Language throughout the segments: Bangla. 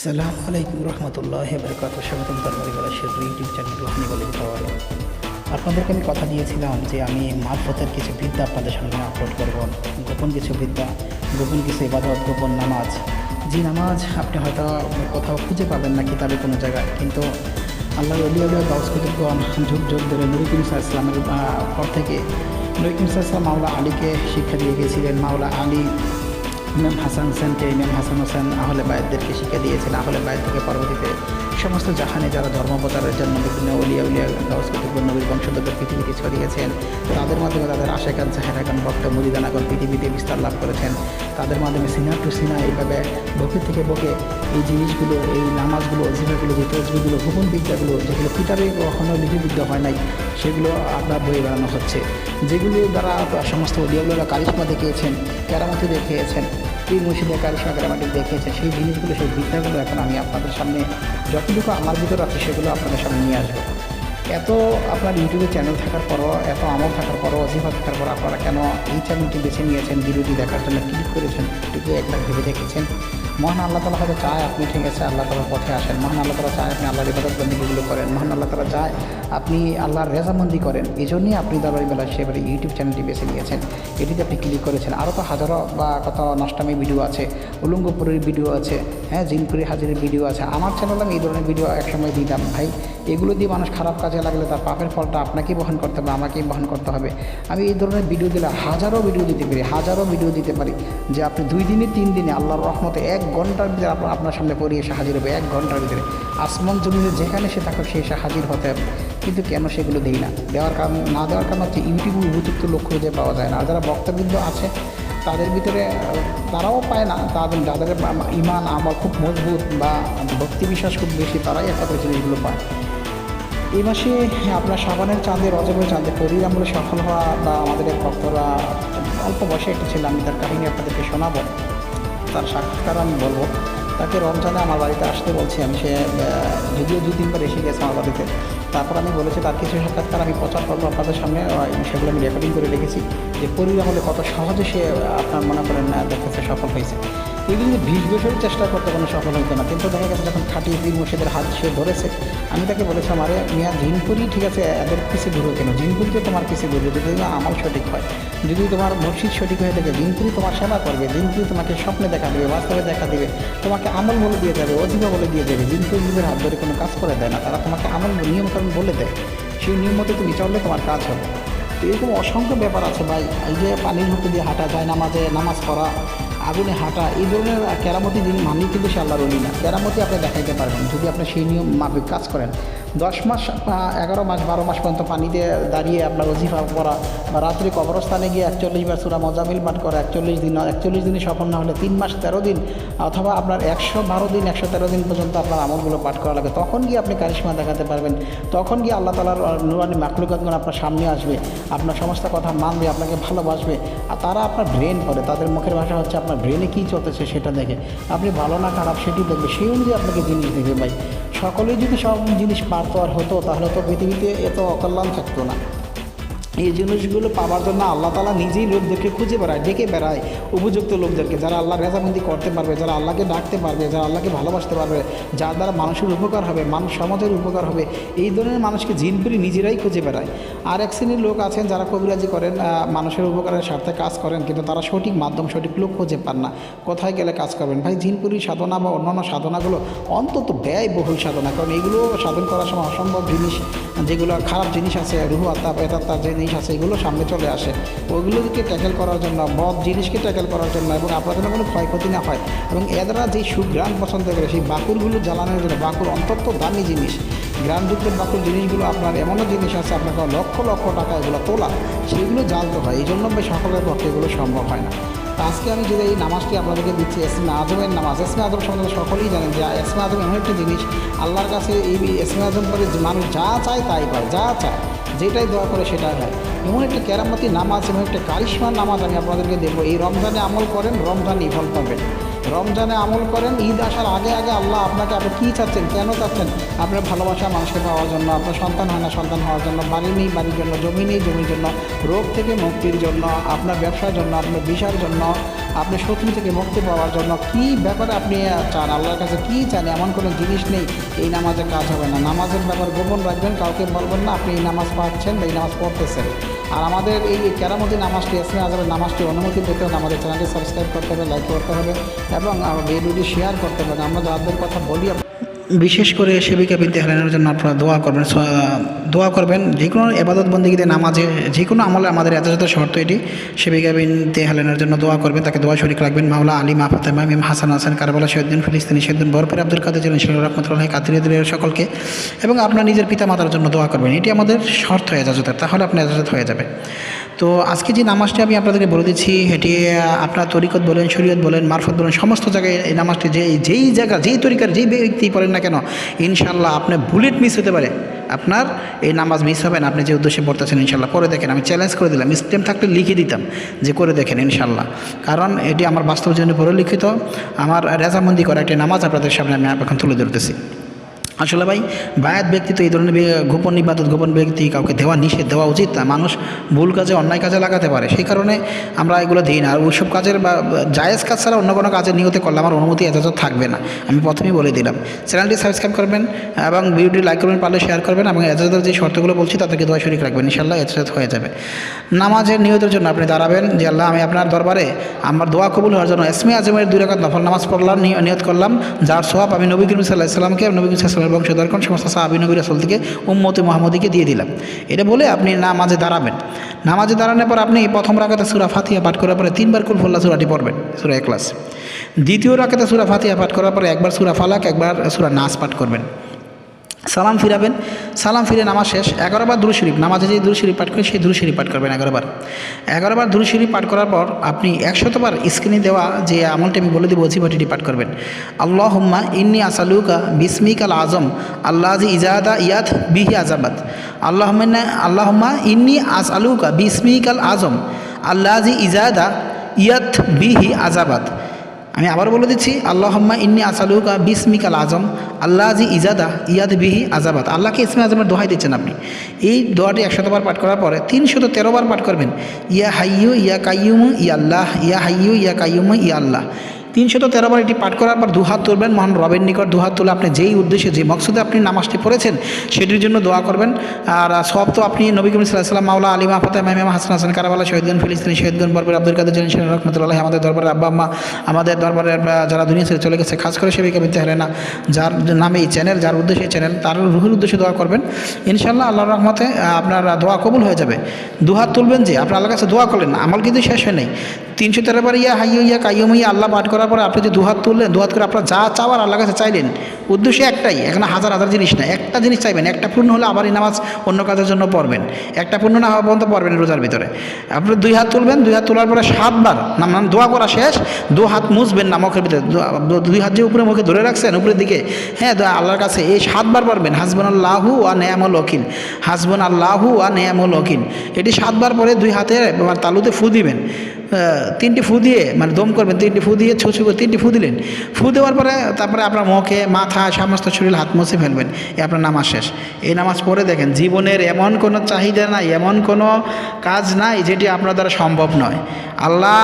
আসসালামু আলাইকুম রহমতুল্লাহ বরকাত স্বাগতম তরবারি গলাশের ইউটিউব চ্যানেল রোহানি বলে আপনাদেরকে আমি কথা দিয়েছিলাম যে আমি মারফতের কিছু বিদ্যা আপনাদের সামনে আপলোড করব। গোপন কিছু বিদ্যা, গোপন কিছু ইবাদত, গোপন নামাজ। যে নামাজ আপনি হয়তো কোথাও খুঁজে পাবেন না কিতাবে কোনো জায়গায়, কিন্তু আল্লাহ আলী আল্লাহ গাউস কুতুবগণ যুগ যুগ ধরে নরিকুল ইসলামের পর থেকে নরিকুল ইসলাম মাওলা আলীকে শিক্ষা দিয়ে গিয়েছিলেন। মাওলা আলী ইমাম হাসান হোসেনকে, ইমাম হাসান হোসেন আহলে বায়দদেরকে শিক্ষা দিয়েছেন, আহলে বায়দ থেকে পরবর্তীতে সমস্ত জাহানে যারা ধর্মপ্রচারের জন্য বিভিন্ন অলিয়া উলিয়া গাউস কুতুব নবীর বংশধরদের পৃথিবীতে ছড়িয়েছেন তাদের মাধ্যমে তাদের আশেখান চাহেরাগান ভক্ত মুদিদানাগর পৃথিবীতে বিস্তার লাভ করেছেন। তাদের মাধ্যমে সিনা টু সিনা এইভাবে বকে থেকে বকে এই জিনিসগুলো, এই নামাজগুলো অজিফাগুলো যে তসবিগুলো গোপন বিদ্যাগুলো, যেগুলো পিতারে কখনো লিপিবদ্ধ হয় নাই, সেগুলো আপনার বয়ে বেড়ানো হচ্ছে। যেগুলো দ্বারা সমস্ত অলিয়াগুলো কারিশমা দেখিয়েছেন, কেরামতি দেখিয়েছেন এই মসজিদে কারিশমা কেরামাটি দেখিয়েছেন, সেই জিনিসগুলো, সেই বিদ্যাগুলো এখন আমি আপনাদের সামনে, যতটুকু আমার ভিতরে আছে, সেগুলো আপনাদের সামনে নিয়ে আসব। এত আপনার ইউটিউবে চ্যানেল থাকার পরও, এত আমল থাকার পরও অজিফা থাকার পর আপনারা কেন এই চ্যানেলটি বেছে নিয়েছেন, ভিডিওটি দেখার জন্য ক্লিক করেছেন, এটুকু একবার ভেবে দেখেছেন? মহান আল্লাহ তালা হয়তো চায় আপনি ঠিক আছে, আল্লাহ তালার পথে আসেন। মহান আল্লাহ তালা চায় আপনি আল্লাহর ইবাদত বন্দীগুলো করেন। মহান আল্লাহ তালা চায় আপনি আল্লাহর রেজামন্দি করেন। এই জন্যই আপনি দাবারি বেলা সেবারে ইউটিউব চ্যানেলটি বেছে নিয়েছেন। এটিতে আপনি ক্লিক করেছেন। আরও তো হাজারো বা কত নষ্টামি ভিডিও আছে, উলঙ্গপুরের ভিডিও আছে হ্যাঁ জিনপুরি হাজিরের ভিডিও আছে। আমার চ্যানেলে আমি এই ধরনের ভিডিও একসময় দিতাম ভাই। এগুলো দিয়ে মানুষ খারাপ কাজে লাগলে তার পাপের ফলটা আপনাকেই বহন করতে হবে, আমাকেই বহন করতে হবে। আমি এই ধরনের ভিডিও দিলে হাজারো ভিডিও দিতে পারি, হাজারো ভিডিও দিতে পারি, যে আপনি দুই দিনে, তিন দিনে আল্লাহর রহমতে এক ঘণ্টার ভিতরে আপনার সামনে পড়ে এসে হাজির হবে, এক ঘণ্টার ভিতরে। আসমান জমিনে যেখানে সে থাকুক, সে এসে হাজির হতে হবে। কিন্তু কেন সেগুলো দেই না? দেওয়ার কারণ, না দেওয়ার কারণ হচ্ছে ইউটিউবে উপযুক্ত লোক খুঁজে পাওয়া যায় না। আর যারা বক্তবৃন্দ আছে, তাদের ভিতরে, তারাও পায় না। তাদের, যাদের ইমান আমার খুব মজবুত বা ভক্তি বিশ্বাস খুব বেশি, তারাই একমাত্র জিনিসগুলো পায়। এই মাসে আপনার সাবানের চাঁদে রজবের চাঁদে করির আমলে সফল হওয়া বা আমাদের এক ভক্তরা অল্প বয়সে একটা ছিল আমি তার কাহিনী আপনাদেরকে শোনাবো। তার সাক্ষাৎকার আমি বলব। তাকে রমজানে আমার বাড়িতে আসতে বলছি আমি। সে যদিও দু তিনবার এসে গেছে আমার বাড়িতে। তারপর আমি বলেছি তার কিছু সাক্ষাৎকার আমি প্রচার করব আপনাদের সামনে। সেগুলো আমি রেকর্ডিং করে রেখেছি। যে পরির আমলে কত সহজে সে আপনার মনে করেন আহ, দেখতেছে সফল হয়েছে। এগুলো যদি বিশ বছর চেষ্টা করতে কোনো সফল হতো না। কিন্তু দেখা গেছে যখন খাটি পীর মুর্শিদের হাত সে ধরেছে, আমি তাকে বলেছিলাম, আরে মিয়া, জিনপুরি ঠিক আছে, এদের পিছিয়ে ঘুরো কেন? জিনপুরিতে তোমার পিছিয়ে ঘুরবে যদি আমল সঠিক হয়। যদি তোমার মসজিদ সঠিক হয়ে থাকে, জিনপুরি তোমার সেবা করবে, জিনপুরি তোমাকে স্বপ্নে দেখা দেবে, বাস্তবে দেখা দেবে, তোমাকে আমল বলে দিয়ে যাবে, অজিবা বলে দিয়ে দেবে জিনপুরি নিজের হাত ধরে কোনো কাজ করে দেয় না, তারা তোমাকে আমল নিয়মকানুন বলে দেয়। সেই নিয়ম মতো তুমি চললে তোমার কাজ হবে। তো এরকম অসংখ্য ব্যাপার আছে ভাই। এই যে পানির মধ্যে দিয়ে হাঁটা যায়, নামাজে, নামাজ পড়া আগুনে হাঁটা, এই ধরনের কেরামতি যিনি মানি কিন্তু সে আল্লাহর অলি না। কেরামতি আপনি দেখাইতে পারবেন, যদি আপনি সেই নিয়ম মাফিক কাজ করেন। দশ মাস এগারো মাস, বারো মাস পর্যন্ত পানিতে দাঁড়িয়ে আপনার অজিফা পড়া বা রাত্রি কবরস্থানে গিয়ে একচল্লিশ বার সুরা মজামিল পাঠ করা, একচল্লিশ দিন, একচল্লিশ দিনে সফল না হলে তিন মাস তেরো দিন অথবা আপনার একশো বারো দিন, একশো তেরো দিন পর্যন্ত আপনার আমলগুলো পাঠ করা লাগে। তখন গিয়ে আপনি কারিশমা দেখাতে পারবেন। তখন গিয়ে আল্লাহ তালার নুরানি মাকলুকাতগুলো আপনার সামনে আসবে। আপনার সমস্ত কথা মানবে, আপনাকে ভালোবাসবে। আর তারা আপনার ব্রেন করে তাদের মুখের ভাষা হচ্ছে আপনার ব্রেনে কী চলতেছে সেটা দেখে। আপনি ভালো না খারাপ সেটি দেখবে। সেই অনুযায়ী আপনাকে জিনিস দেবে ভাই। সকলেই যদি সব জিনিস পারতো আর হতো তাহলে তো পৃথিবীতে এত অকল্যাণ থাকতো না। এই জিনিসগুলো পাওয়ার জন্য আল্লাহ তালা নিজেই লোকদেরকে খুঁজে বেড়ায়, ডেকে বেড়ায়। উপযুক্ত লোকদেরকে, যারা আল্লাহ রেজাবন্দি করতে পারবে, যারা আল্লাহকে ডাকতে পারবে, যারা আল্লাহকে ভালোবাসতে পারবে, যার দ্বারা মানুষের উপকার হবে মানুষ সমাজের উপকার হবে, এই ধরনের মানুষকে জিনপুরি নিজেরাই খুঁজে বেড়ায়। আর এক শ্রেণির লোক আছেন যারা কবিরাজি করেন মানুষের উপকারের স্বার্থে কাজ করেন, কিন্তু তারা সঠিক মাধ্যম, সঠিক লোক খুঁজে পান না। কোথায় গেলে কাজ করবেন? ভাই জিনপুরি সাধনা বা অন্যান্য সাধনাগুলো অন্তত ব্যয়বহুল সাধনা, কারণ এগুলো সাধন করার সময় অসম্ভব জিনিস, যেগুলো খারাপ জিনিস আছে, রুহু আত্মা পেতাত্মার যে জিনিস আছে, এগুলো সামনে চলে আসে। ওইগুলোকে ট্যাকেল করার জন্য, বদ জিনিসকে ট্যাকেল করার জন্য এবং আপনার জন্য কোনো ক্ষয়ক্ষতি না হয়। এবং এরা যেই সুগ্রাম পছন্দ করে, সেই বাকুরগুলো জ্বালানোর জন্য বাকুর অন্তত দামি জিনিস। গ্রামযুক্ত বাকুর জিনিসগুলো আপনার এমনও জিনিস আছে, আপনাকে লক্ষ লক্ষ টাকা এগুলো তোলা, সেগুলো জ্বালতে হয়। এই জন্য সকলের পক্ষে এগুলো সম্ভব হয় না। আজকে আমি যদি এই নামাজটি আপনাদেরকে দিচ্ছি, এসমে আজমের নামাজ। এসমে আজম সম্বন্ধে সকলেই জানেন যে, এসমে আজম এমন একটা জিনিস, আল্লাহর কাছে এই এসমে আজম করে মানুষ যা চায় তাই পায় যা চায়। যেটাই দোয়া করে সেটাই হয়। এমন একটা কেরামতি নামাজ, এমন একটা কারিশমার নামাজ আমি আপনাদেরকে দেবো এই রমজানে আমল করেন, রমজান ইভল পাবেন রমজানে আমল করেন, ঈদ আসার আগে আগে আল্লাহ আপনাকে আপনি কী চাচ্ছেন, কেন চাচ্ছেন? আপনার ভালোবাসা মানুষকে পাওয়ার জন্য, আপনার সন্তান হয় না সন্তান হওয়ার জন্য, বাড়ি নেই বাড়ির জন্য, জমি নেই জমির জন্য, রোগ থেকে মুক্তির জন্য, আপনার ব্যবসার জন্য, আপনার বিষয়ের জন্য আপনি শত্রু থেকে মুক্তি পাওয়ার জন্য কি ব্যাপারে আপনি চান? আল্লাহর কাছে কি চান? এমন কোনো জিনিস নেই। এই নামাজে কাজ হবে না। নামাজের ব্যাপার গোপন রাখবেন, কাউকে বলবেন না, আপনি এই নামাজ পাচ্ছেন বা এই নামাজ পড়তেছেন। আর আমাদের এই কেরামতি নামাজটি এসমে আজমের নামাজটি অনুমতি পেতে হবে আমাদের চ্যানেলটি সাবস্ক্রাইব করতে হবে, লাইক করতে হবে এবং ভিডিওটি শেয়ার করতে হবে। আমরা যাদের কথা বলি বিশেষ করে সেবিকা বিনতে হারানোর জন্য আপনারা দোয়া করবেন দোয়া করবেন যে কোনো এবাদত বন্দীগীতে নামাজে যে কোনো আমলে আমাদের যথাযথ শর্ত এটি, সেবিকা বিনতে হালানোর জন্য দোয়া করবেন, তাকে দোয়া শরিক রাখবেন। মাওলা আলী মাফাতেমা ইমাম হাসান হাসান, কারবালা শহীদ্দিন ফিলিস্তিনি শহীদ্দিন বরপুর আব্দুল কাদের জন্য শিল রহমতুল্লাহ কাতিরিদের সকলকে, এবং আপনার নিজের পিতা মাতার জন্য দোয়া করবেন। এটি আমাদের শর্ত যাজতের তাহলে আপনি এজাজত হয়ে যাবে। তো আজকে যে নামাজটি আমি আপনাদেরকে বলে দিচ্ছি এটি আপনার তরিকত বলেন, শরীয়ত বলেন, মারফত বলেন, সমস্ত জায়গায় এই নামাজটি যে, যেই জায়গা, যেই তরিকার, যেই ব্যক্তি পড়েন না কেন? ইনশাল্লাহ আপনি বুলেট মিস হতে পারে। আপনার এই নামাজ মিস হবে না, আপনি যে উদ্দেশ্যে পড়তেছেন ইনশাল্লাহ করে দেখেন, আমি চ্যালেঞ্জ করে দিলাম। স্টেম থাকলে লিখে দিতাম যে করে দেখেন ইনশাল্লাহ কারণ এটি আমার বাস্তব জীবনে পরিলিখিত আমার রেজামন্দি করা একটি নামাজ আপনাদের সামনে আমি এখন তুলে ধরতেছি। আসলে ভাই, বায়াত ব্যক্তি তো এই ধরনের গোপন ইবাদত, গোপন ব্যক্তি, কাউকে দেওয়া নিষেধ দেওয়া উচিত না মানুষ ভুল কাজে, অন্যায় কাজে লাগাতে পারে। সেই কারণে আমরা এগুলো দিই না। আর ওইসব কাজের বা জায়েজ কাজ ছাড়া অন্য কোনো কাজের নিয়তে করলে আমার অনুমতি এজাজত থাকবে না। আমি প্রথমেই বলে দিলাম। চ্যানেলটি সাবস্ক্রাইব করবেন এবং ভিডিওটি লাইক করবেন, পারলে শেয়ার করবেন এবং এজাজতের যে শর্তগুলো বলছি, তাদেরকে দোয়া শরিক রাখবেন। ইনশাল্লাহ এজাজত হয়ে যাবে। নামাজের নিয়তের জন্য আপনি দাঁড়াবেন। যে আল্লাহ, আমি আপনার দরবারে আমার দোয়া কবুল হওয়ার জন্য, এসমে আজমের দুই রাকাত নফল নামাজ পড়লাম নিয়- নিয়ত করলাম। যার সব আমি নবী করিম সাল্লাহ ইসলামকে নবী বংশধরগণ সমস্ত সাহাবি নবী রাসুল থেকে উম্মতি মোহাম্মদীকে দিয়ে দিলাম। এটা বলে আপনি নামাজে দাঁড়াবেন। নামাজে দাঁড়ানোর পর আপনি প্রথম রাখাতে সুরা ফাতিয়া পাঠ করার পরে তিনবার কুলফুল্লা সুরাটি পড়বেন, সুরা এক্লাস দ্বিতীয় রাখাতে সুরা ফাতিয়া পাঠ করার পরে একবার সুরা ফালাক, একবার সুরা নাস পাঠ করবেন। সালাম ফিরাবেন। সালাম ফিরে নামাজ শেষ। এগারোবার দুরু শরীফ। নামাজে যে দুরু শরীফ পাঠ করে সেই দুরু শরীফ পাঠ করবেন এগারোবার এগারোবার দুরু শরীফ পাঠ করার পর আপনি একশতবার স্ক্রিনে দেওয়া যে আমলটি আমি বলে দেবো, অজিবাটিটি পাঠ করবেন। আল্লাহ হুম্মা ইন্নি আসালুকা বিসমিক আল আজম আল্লাহ ইজাদা ইয়াত বিহি আজাবাদ আল্লাহ আল্লাহম্মা ইন্নি আস আলুকা বিসমিক আল আজম আল্লাহ ইজাদা ইয়াত বিহি আজাবাদ আমি আবার বলে দিচ্ছি আল্লাহ আল্লাহম্মা ইন্নি আসালুকা বিসমিকাল আজম আল্লাহ জি ইজাদা ইয়াদ বিহি আজাবাদ আল্লাহকে ইসমে আজমের দোহাই দিচ্ছেন আপনি। এই দোয়াটি একশতবার পাঠ করার পরে তিনশত তেরোবার পাঠ করবেন। ইয়া হাইয়ু ইয়া কাইয়ুম ইয়া আল্লাহ, ইয়া হাইয়ু ইয়া কাইয়ুম ইয়া আল্লাহ। তিনশত তেরোবার এটি পাঠ করার পর দুহাত তুলবেন। মহান রবের নিকট দুহাত তুলে আপনি যেই উদ্দেশ্যে যে মকসুদে আপনি নামাজটি পড়েছেন সেটির জন্য দোয়া করবেন। আর সব তো আপনি নবী করিম সাল্লাম মাওলা আলী মাহফাতে মাইমাম হাসান হাসান কারাবালা শহীদগণ ফিলিস্তিনি শহীদগণ বরবর আব্দুল কাদের জলিন শাহ রহমতুল্লাহ আমাদের দরবারের আব্বা আম্মা আমাদের দরবারের আহ, যারা দুনিয়া ছেড়ে চলে গেছে খাস করে সেবিকা বিনতে হেলেনা যার নামে এই চ্যানেল যার উদ্দেশ্যে চ্যানেল তার রুহের উদ্দেশ্যে দোয়া করবেন। ইনশাল্লাহ আল্লাহর রহমতে আপনার দোয়া কবুল হয়ে যাবে। দুহাত তুলবেন যে আপনার আল্লাহর কাছে দোয়া করলেন আমল কিন্তু শেষ হয় নাই। তিনশো তেরো বার ইয়া হাইয়া ইয়া কাইয়ম ইয়া আল্লাহ পাঠ করার পরে আপনি যে দুহাত তুললেন, দুহাত করে আপনার যা চাওয়ার আল্লাহর কাছে চাইলেন, উদ্দেশ্য একটাই, এখানে হাজার হাজার জিনিস না একটা জিনিস চাইবেন, একটা পূর্ণ হলে আবার এই নামাজ অন্য কাজের জন্য পড়বেন। একটা পূর্ণ না হওয়া পর্যন্ত পড়বেন রোজার ভিতরে। আপনি দুই হাত তুলবেন, দুই হাত তোলার পরে সাতবার নাম দোয়া করা শেষ দু হাত মুছবেন না মুখের ভিতরে দুই হাত যে উপরে মুখে ধরে রাখছেন, উপরের দিকে হ্যাঁ আল্লাহর কাছে এই সাতবার পড়বেন হাসবন আল্লাহু আ নেয়ামল ওকিল হাসবন আল্লাহু আ নেয়ামল ওকিল এটি সাতবার পরে দুই হাতে তালুতে ফু দিবেন। তিনটি ফু দিয়ে মানে দম করবেন, তিনটি ফু দিয়ে ছুঁচু করে তিনটি ফু দিলেন। ফু দেওয়ার পরে তারপরে আপনার মুখে মাথা, সমস্ত শরীর, হাত মুছে ফেলবেন। এই আপনার নামাজ শেষ। এই নামাজ পড়ে দেখেন, জীবনের এমন কোনো চাহিদা নাই, এমন কোনো কাজ নাই যেটি আপনার দ্বারা সম্ভব নয়। আল্লাহ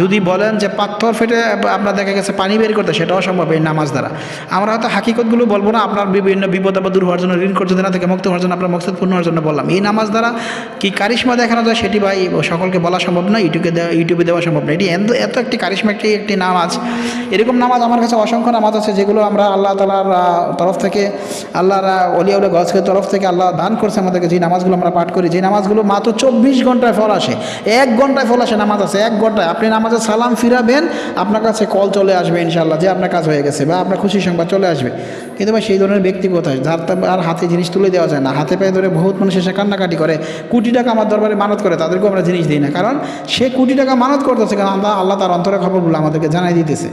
যদি বলেন যে পাথর ফেটে আপনার দেখা গেছে পানি বের করতে, সেটাও সম্ভব এই নামাজ দ্বারা। আমরা হয়তো হাকিকতগুলো বলব না, আপনার বিভিন্ন বিপদ আপদ দূর হওয়ার জন্য, ঋণ করতে না থেকে মুক্ত হওয়ার জন্য, আপনার মকসদ পূর্ণ হওয়ার জন্য বললাম। এই নামাজ দ্বারা কি কারিশমা দেখানো যায়, সেটি ভাই সকলকে বলা সম্ভব নয়, ইউটিউবে ইউটিউবে দেওয়া সম্ভব না। এটি এত একটি কারিশমা একটি নামাজ। এরকম নামাজ আমার কাছে অসংখ্য নামাজ আছে যেগুলো আমরা আল্লাহ তালার তরফ থেকে আল্লাহর আহ, অলিয়া উলিয়া গজকের তরফ থেকে আল্লাহ দান করছে আমাদেরকে। যে নামাজগুলো আমরা পাঠ করি যে নামাজগুলো মাত্র চব্বিশ ঘন্টায় ফল আসে এক ঘন্টায় ফল আসে নামাজ আছে এক ঘন্টায়। আপনি নামাজে সালাম ফিরাবেন আপনার কাছে কল চলে আসবে ইনশাল্লাহ যে আপনার কাজ হয়ে গেছে বা আপনার খুশি সংবাদ চলে আসবে। কিন্তু ভাই সেই ধরনের ব্যক্তি কোথায় যার আর হাতে জিনিস তুলে দেওয়া যায় না। হাতে পায়ে ধরে বহুত মানুষ এসে কান্নাকাটি করে কোটি টাকা আমার দরবারে মানত করে তাদেরকেও আমরা জিনিস দিই না। কারণ সে কোটি টাকা মানত করতেছে কারণ আল্লাহ আল্লাহ তার অন্তরের খবরগুলো আমাদেরকে জানাই দিতেছে।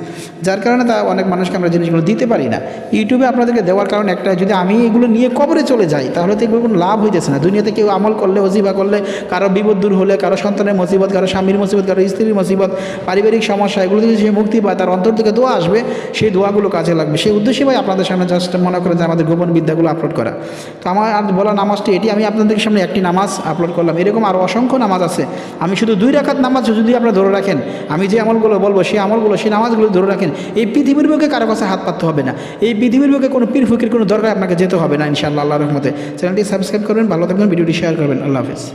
যার কারণে তা অনেক মানুষকে আমরা জিনিসগুলো দিতে পারি না। ইউটিউবে আপনাদেরকে দেওয়ার কারণ একটা, যদি আমি এগুলো নিয়ে কবরে চলে যাই, তাহলে তো এগুলো কোনো লাভ হইতেছে না। দুনিয়াতে কেউ আমল করলে, অজিবা করলে, কারও বিপদ দূর হলে, কারও সন্তানের মুসিবত, কারও স্বামীর মুসিবত, কারও স্ত্রীর মুসিবত, পারিবারিক সমস্যা, এগুলো থেকে যে মুক্তি পায়, তার অন্তর থেকে দোয়া আসবে, সেই দোয়াগুলো কাজে লাগবে। সেই উদ্দেশ্যে ভাই আপনাদের সামনে জাস্ট মনে করেন যে আমাদের গোপন বিদ্যাগুলো আপলোড করা। তো আমার আর বলা নামাজটি, এটি আমি আপনাদের সামনে একটি নামাজ আপলোড করলাম। এরকম আরও অসংখ্য নামাজ আছে। আমি শুধু দুই রাখাত নামাজ যদি যদি আপনারা ধরে রাখেন, আমি যে আমলগুলো বলব, সেই আমলগুলো, সেই নামাজগুলো ধরে রাখেন, এই পৃথিবীর বুকে কারও কাছে হাত পাততে হবে না। এই পৃথিবীর বুকে কোনো পীর, ফকির, কোনো দরকার আপনাকে যেতে হবে না, ইনশাআল্লাহ আল্লাহ রহমতে। চ্যানেলটি সাবস্ক্রাইব করবেন, ভালো থাকবেন, ভিডিওটি শেয়ার করবেন। আল্লাহ হাফেজ।